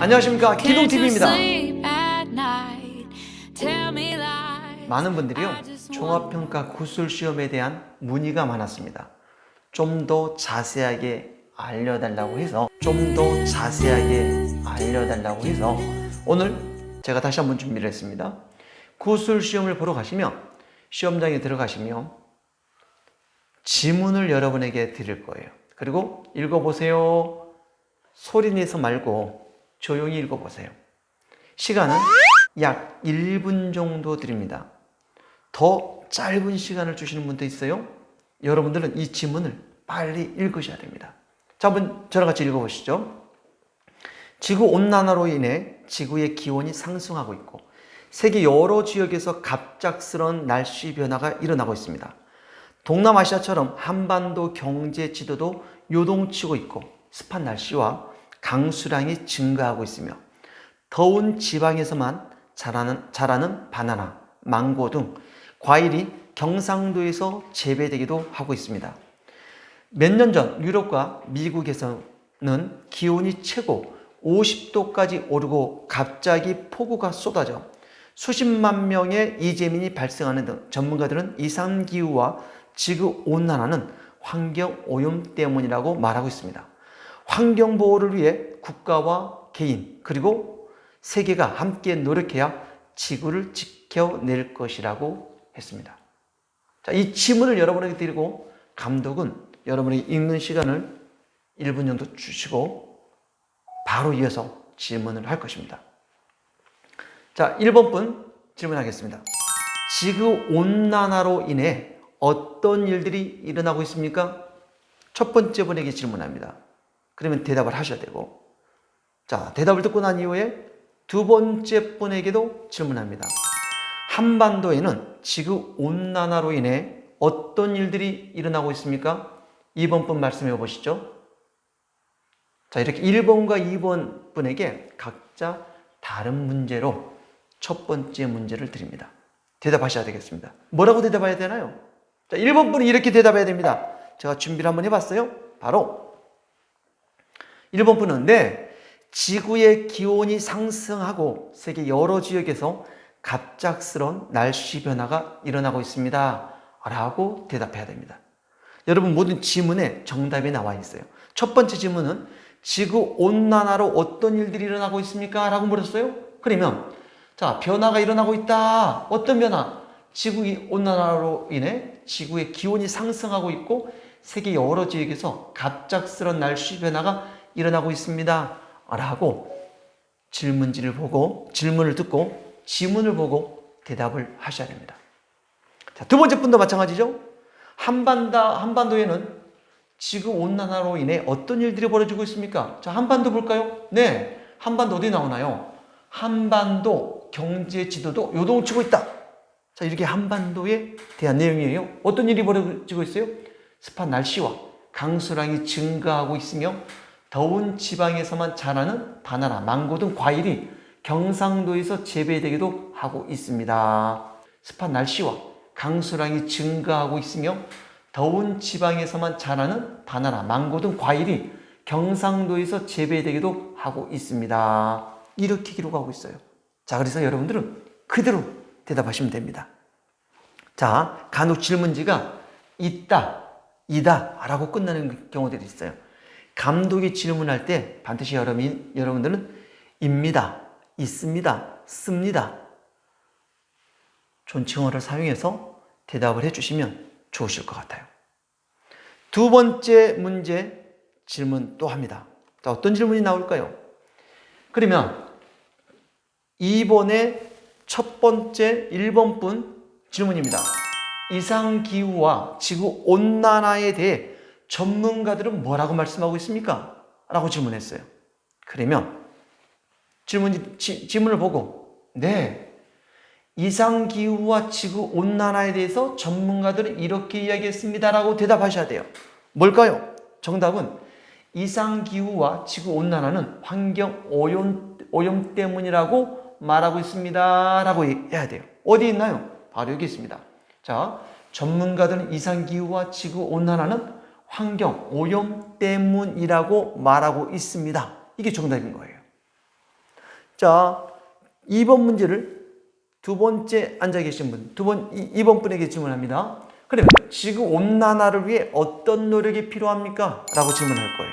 안녕하십니까? 기동TV입니다. 많은 많은 분들이요 종합평가 구술시험에 대한 문의가 많았습니다. 좀 더 자세하게 알려달라고 해서 좀 더 자세하게 알려달라고 해서 오늘 제가 다시 한번 준비를 했습니다. 구술시험을 보러 가시면 시험장에 들어가시면 지문을 여러분에게 드릴 거예요. 그리고 읽어보세요. 소리 내서 말고 조용히 읽어보세요 시간은 약 1분 정도 드립니다. 더 짧은 시간을 주시는 분도 있어요. 여러분들은 이 지문을 빨리 읽으셔야 됩니다. 자, 한번 저랑 같이 읽어보시죠. 지구 온난화로 인해 지구의 기온이 상승하고 있고 세계 여러 지역에서 갑작스러운 날씨 변화가 일어나고 있습니다. 동남아시아처럼 한반도 경제 지도도 요동치고 있고 습한 날씨와 강수량이 증가하고 있으며 더운 지방에서만 자라는, 자라는 바나나, 망고 등 과일이 경상도에서 재배되기도 하고 있습니다. 몇 년 전 유럽과 미국에서는 기온이 최고 50도까지 오르고 갑자기 폭우가 쏟아져 수십만 명의 이재민이 발생하는 등 전문가들은 이상기후와 지구 온난화는 환경 오염 때문이라고 말하고 있습니다. 환경 보호를 위해 국가와 개인 그리고 세계가 함께 노력해야 지구를 지켜낼 것이라고 했습니다. 자, 이 지문을 여러분에게 드리고 감독은 여러분에게 읽는 시간을 1분 정도 주시고 바로 이어서 질문을 할 것입니다. 자, 1번 분 질문하겠습니다. 지구 온난화로 인해 어떤 일들이 일어나고 있습니까? 첫 번째 분에게 질문합니다. 그러면 대답을 하셔야 되고, 자, 대답을 듣고 난 이후에 두 번째 분에게도 질문합니다. 한반도에는 지구 온난화로 인해 어떤 일들이 일어나고 있습니까? 2번 분 말씀해 보시죠. 자, 이렇게 1번과 2번 분에게 각자 다른 문제로 첫 번째 문제를 드립니다. 대답하셔야 되겠습니다. 뭐라고 대답해야 되나요? 자, 1번 분이 이렇게 대답해야 됩니다. 제가 준비를 한번 해봤어요. 바로 1번 분은 네, 지구의 기온이 상승하고 세계 여러 지역에서 갑작스런 날씨 변화가 일어나고 있습니다. 라고 대답해야 됩니다. 여러분 모든 지문에 정답이 나와 있어요. 첫 번째 질문은 지구 온난화로 어떤 일들이 일어나고 있습니까? 라고 물었어요. 그러면 자, 변화가 일어나고 있다. 어떤 변화? 지구 온난화로 인해 지구의 기온이 상승하고 있고 세계 여러 지역에서 갑작스런 날씨 변화가 일어나고 있습니다. 라고 질문지를 보고 질문을 듣고 지문을 보고 대답을 하셔야 됩니다. 자, 두 번째 분도 마찬가지죠. 한반도 한반도에는 지구 온난화로 인해 어떤 일들이 벌어지고 있습니까? 자, 한반도 볼까요? 네. 한반도 어디 나오나요? 한반도 경제 지도도 요동치고 있다. 자, 이렇게 한반도에 대한 내용이에요. 어떤 일이 벌어지고 있어요? 습한 날씨와 강수량이 증가하고 있으며 더운 지방에서만 자라는 바나나, 망고 등 과일이 경상도에서 재배되기도 하고 있습니다. 습한 날씨와 강수량이 증가하고 있으며 더운 지방에서만 자라는 바나나, 망고 등 과일이 경상도에서 재배되기도 하고 있습니다. 이렇게 기록하고 있어요. 자, 그래서 여러분들은 그대로 대답하시면 됩니다. 자, 간혹 질문지가 있다, 이다 라고 끝나는 경우들이 있어요. 감독이 질문할 때 반드시 여러분, 여러분들은 입니다, 있습니다, 씁니다. 존칭어를 사용해서 대답을 해주시면 좋으실 것 같아요. 두 번째 문제 질문 또 합니다. 자, 어떤 질문이 나올까요? 그러면 2번의 첫 번째 1번 분 질문입니다. 이상기후와 지구 온난화에 대해 전문가들은 뭐라고 말씀하고 있습니까? 라고 질문했어요. 그러면 질문, 지, 질문을 보고, 네, 이상기후와 지구 온난화에 대해서 전문가들은 이렇게 이야기했습니다 라고 대답하셔야 돼요. 뭘까요? 정답은 이상기후와 지구 온난화는 환경 오염, 오염 때문이라고 말하고 있습니다. 라고 해야 돼요. 어디 있나요? 바로 여기 있습니다. 자, 전문가들은 이상기후와 지구 온난화는 환경 오염 때문이라고 말하고 있습니다. 이게 정답인 거예요. 자, 2번 문제를 두 번째 앉아 계신 분, 두 번, 2번 분에게 질문합니다. 그러면 지구 온난화를 위해 어떤 노력이 필요합니까? 라고 질문할 거예요.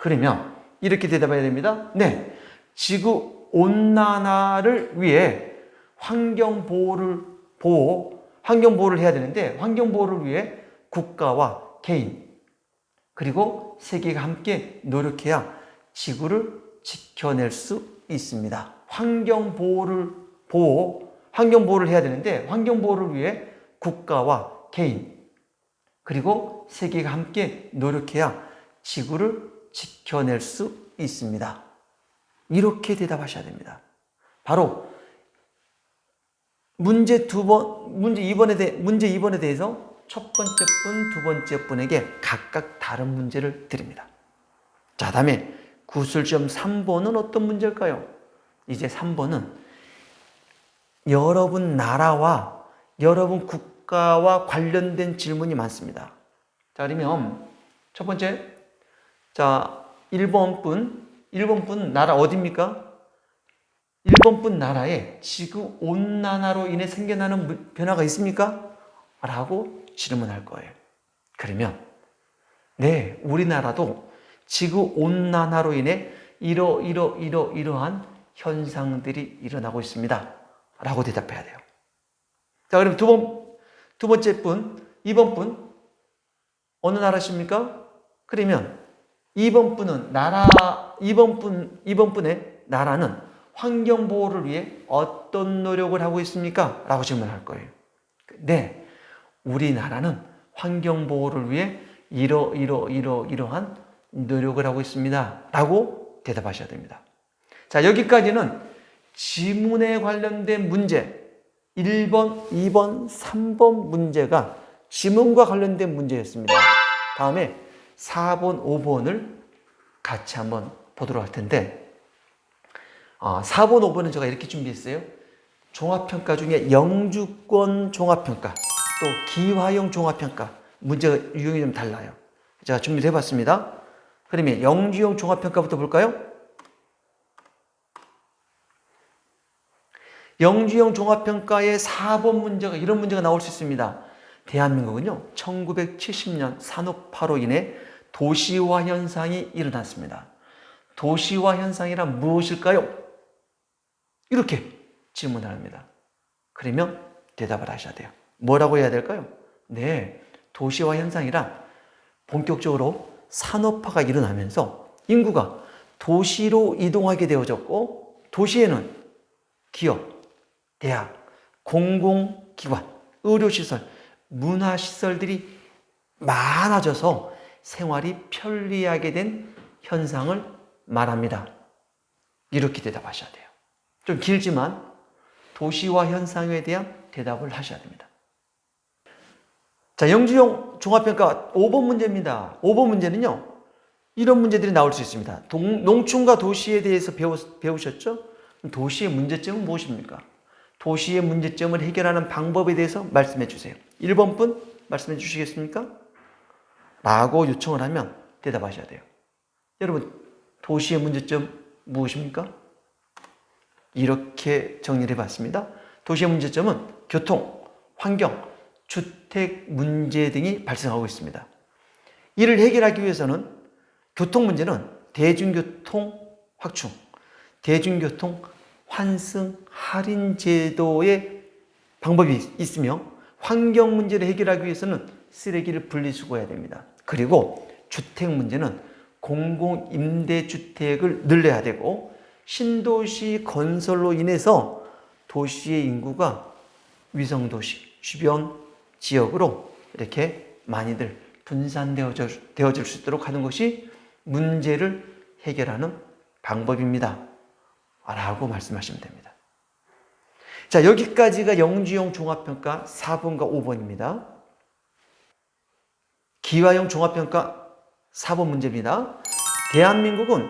그러면 이렇게 대답해야 됩니다. 네. 지구 온난화를 위해 환경 보호를 보호, 환경 보호를 해야 되는데 환경 보호를 위해 국가와 개인 그리고 세계가 함께 노력해야 지구를 지켜낼 수 있습니다. 환경 보호를 보호, 환경 보호를 해야 되는데 환경 보호를 위해 국가와 개인 그리고 세계가 함께 노력해야 지구를 지켜낼 수 있습니다. 이렇게 대답하셔야 됩니다. 바로 문제 두 번, 문제 2번에 대, 문제 2번에 대해서 첫 번째 분, 두 번째 분에게 각각 다른 문제를 드립니다. 자, 다음에 구술점 3번은 어떤 문제일까요? 이제 3번은 여러분 나라와 여러분 국가와 관련된 질문이 많습니다. 자, 그러면 첫 번째, 자, 1번 분, 1번 분 나라 어디입니까? 1번 분 나라에 지구 온난화로 인해 생겨나는 무- 변화가 있습니까? 라고 질문할 거예요. 그러면, 네, 우리나라도 지구 온난화로 인해 이러, 이러, 이러, 이러한 현상들이 일어나고 있습니다. 라고 대답해야 돼요. 자, 그럼 두 번, 두 번째 분, 2번 분, 어느 나라십니까? 그러면 2번 분은 나라, 2번 분, 2번 분의 나라는 환경 보호를 위해 어떤 노력을 하고 있습니까? 라고 질문할 거예요. 네. 우리나라는 환경 보호를 위해 이러, 이러, 이러, 이러한 노력을 하고 있습니다. 라고 대답하셔야 됩니다. 자, 여기까지는 지문에 관련된 문제 1번, 2번, 3번 문제가 지문과 관련된 문제였습니다. 다음에 4번, 5번을 같이 한번 보도록 할 텐데 아, 4번, 5번은 제가 이렇게 준비했어요. 종합평가 중에 영주권 종합평가, 또 기화형 종합평가 문제가 유형이 좀 달라요. 제가 준비를 해봤습니다. 그러면 영주형 종합평가부터 볼까요? 영주형 종합평가의 4번 문제가 이런 문제가 나올 수 있습니다. 대한민국은요, 1970년 산업화로 인해 도시화 현상이 일어났습니다. 도시화 현상이란 무엇일까요? 이렇게 질문을 합니다. 그러면 대답을 하셔야 돼요. 뭐라고 해야 될까요? 네, 도시화 현상이란 본격적으로 산업화가 일어나면서 인구가 도시로 이동하게 되어졌고 도시에는 기업, 대학, 공공기관, 의료시설, 문화시설들이 많아져서 생활이 편리하게 된 현상을 말합니다. 이렇게 대답하셔야 돼요. 좀 길지만 도시화 현상에 대한 대답을 하셔야 됩니다. 자, 영주형 종합평가 5번 문제입니다. 5번 문제는요, 이런 문제들이 나올 수 있습니다. 동, 농촌과 도시에 대해서 배우, 배우셨죠? 도시의 문제점은 무엇입니까? 도시의 문제점을 해결하는 방법에 대해서 말씀해 주세요. 1번 분 말씀해 주시겠습니까? 라고 요청을 하면 대답하셔야 돼요. 여러분, 도시의 문제점 무엇입니까? 이렇게 정리를 해봤습니다. 도시의 문제점은 교통, 환경, 주택 문제 등이 발생하고 있습니다. 이를 해결하기 위해서는 교통 문제는 대중교통 확충, 대중교통 환승 할인 제도의 방법이 있으며 환경 문제를 해결하기 위해서는 쓰레기를 분리수거해야 됩니다. 그리고 주택 문제는 공공 임대 주택을 늘려야 되고 신도시 건설로 인해서 도시의 인구가 위성 도시 주변 지역으로 이렇게 많이들 분산되어질 수 있도록 하는 것이 문제를 해결하는 방법입니다. 라고 말씀하시면 됩니다. 자, 여기까지가 영주형 종합평가 4번과 5번입니다. 기화형 종합평가 4번 문제입니다. 대한민국은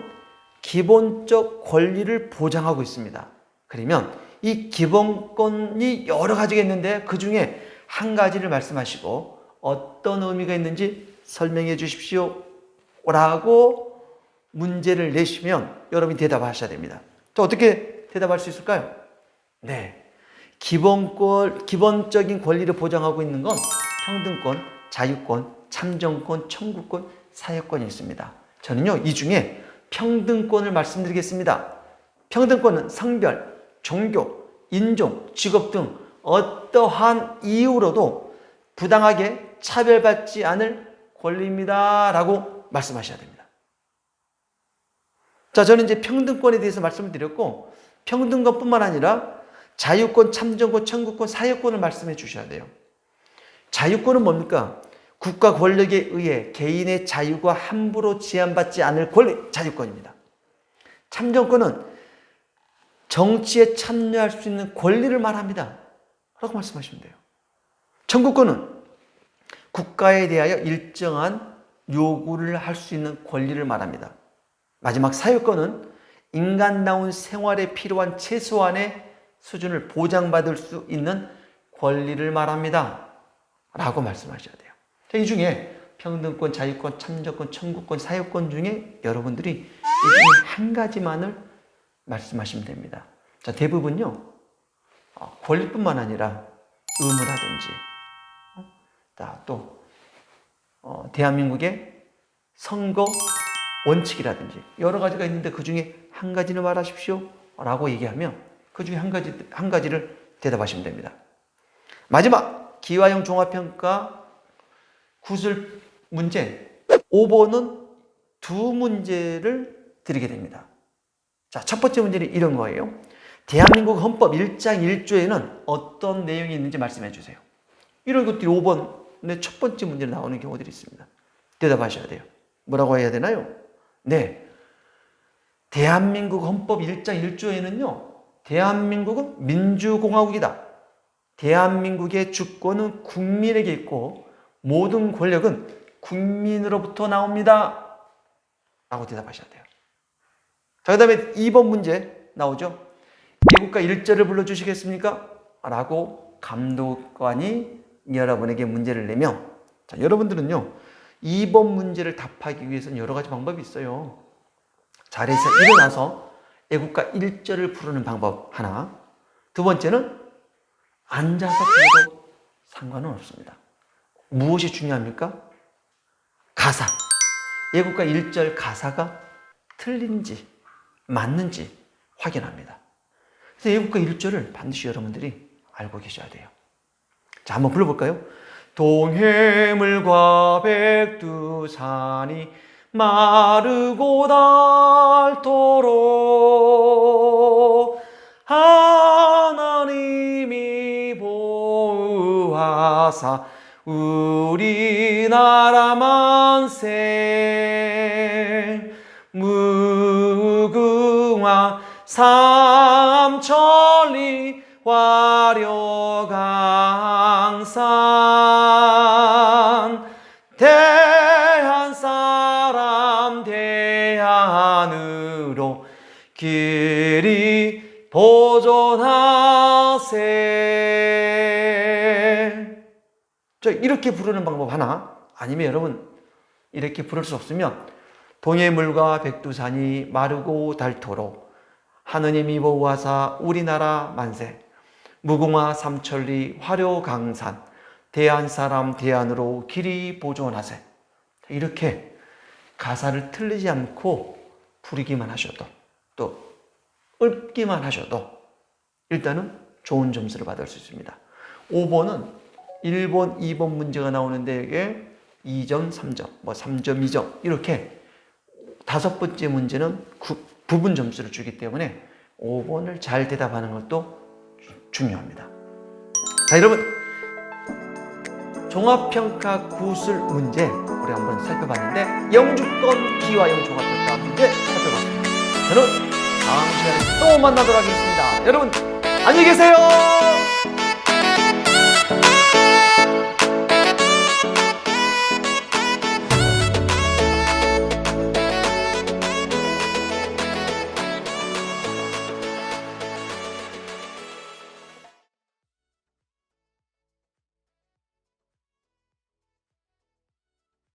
기본적 권리를 보장하고 있습니다. 그러면 이 기본권이 여러 가지가 있는데 그 중에 한 가지를 말씀하시고 어떤 의미가 있는지 설명해 주십시오. 라고 문제를 내시면 여러분이 대답하셔야 됩니다. 자, 어떻게 대답할 수 있을까요? 네. 기본권, 기본적인 권리를 보장하고 있는 건 평등권, 자유권, 참정권, 청구권, 사회권이 있습니다. 저는요, 이 중에 평등권을 말씀드리겠습니다. 평등권은 성별, 종교, 인종, 직업 등 어떠한 이유로도 부당하게 차별받지 않을 권리입니다. 라고 말씀하셔야 됩니다. 자, 저는 이제 평등권에 대해서 말씀을 드렸고, 평등권 뿐만 아니라 자유권, 참정권, 청구권, 사회권을 말씀해 주셔야 돼요. 자유권은 뭡니까? 국가 권력에 의해 개인의 자유가 함부로 제한받지 않을 권리, 자유권입니다. 참정권은 정치에 참여할 수 있는 권리를 말합니다. 라고 말씀하시면 돼요. 청구권은 국가에 대하여 일정한 요구를 할 수 있는 권리를 말합니다. 마지막 사유권은 인간다운 생활에 필요한 최소한의 수준을 보장받을 수 있는 권리를 말합니다. 라고 말씀하셔야 돼요. 자, 이 중에 평등권, 자유권, 참정권, 청구권, 사유권 중에 여러분들이 이 중에 한 가지만을 말씀하시면 됩니다. 자, 대부분요, 어, 권리뿐만 아니라 의무라든지, 또, 어, 대한민국의 선거 원칙이라든지 여러 가지가 있는데 그 중에 한 가지는 말하십시오. 라고 얘기하면 그 중에 한 가지, 한 가지를 대답하시면 됩니다. 마지막, 기화형 종합평가 구술 문제 5번은 두 문제를 드리게 됩니다. 자, 첫 번째 문제는 이런 거예요. 대한민국 헌법 1장 1조에는 어떤 내용이 있는지 말씀해 주세요. 이런 것들이 5번의 첫 번째 문제로 나오는 경우들이 있습니다. 대답하셔야 돼요. 뭐라고 해야 되나요? 네. 대한민국 헌법 1장 1조에는요, 대한민국은 민주공화국이다. 대한민국의 주권은 국민에게 있고, 모든 권력은 국민으로부터 나옵니다. 라고 대답하셔야 돼요. 자, 그 다음에 2번 문제 나오죠. 애국가 1절을 불러주시겠습니까? 라고 감독관이 여러분에게 문제를 내면, 자, 여러분들은요, 2번 문제를 답하기 위해서는 여러 가지 방법이 있어요. 자리에서 일어나서 애국가 1절을 부르는 방법 하나. 두 번째는 앉아서 불러도 상관은 없습니다. 무엇이 중요합니까? 가사. 애국가 1절 가사가 틀린지 맞는지 확인합니다. 그래서 애국가 1절을 반드시 여러분들이 알고 계셔야 돼요. 자, 한번 불러볼까요? 동해물과 백두산이 마르고 닳도록 하나님이 보호하사 우리나라 만세 무궁화 삼 보존하세. 자 이렇게 부르는 방법 하나? 아니면 여러분 이렇게 부를 수 없으면 동해물과 백두산이 마르고 닳도록 하느님이 보호하사 우리나라 만세. 무궁화 삼천리 화려강산 대한 사람 대안으로 길이 보존하세. 이렇게 가사를 틀리지 않고 부르기만 하셔도 또 읊기만 하셔도 일단은 좋은 점수를 받을 수 있습니다 5번은 1번, 2번 문제가 나오는데 이게 2점, 3점, 뭐 3점, 2점 이렇게 다섯 번째 문제는 구, 부분 점수를 주기 때문에 5번을 잘 대답하는 것도 주- 중요합니다. 자, 여러분. 종합평가 구술 문제 우리 한번 살펴봤는데 영주권 기와영 종합평가 문제 살펴봤습니다. 저는 다음 시간에 또 만나도록 하겠습니다. 여러분 안녕히 계세요.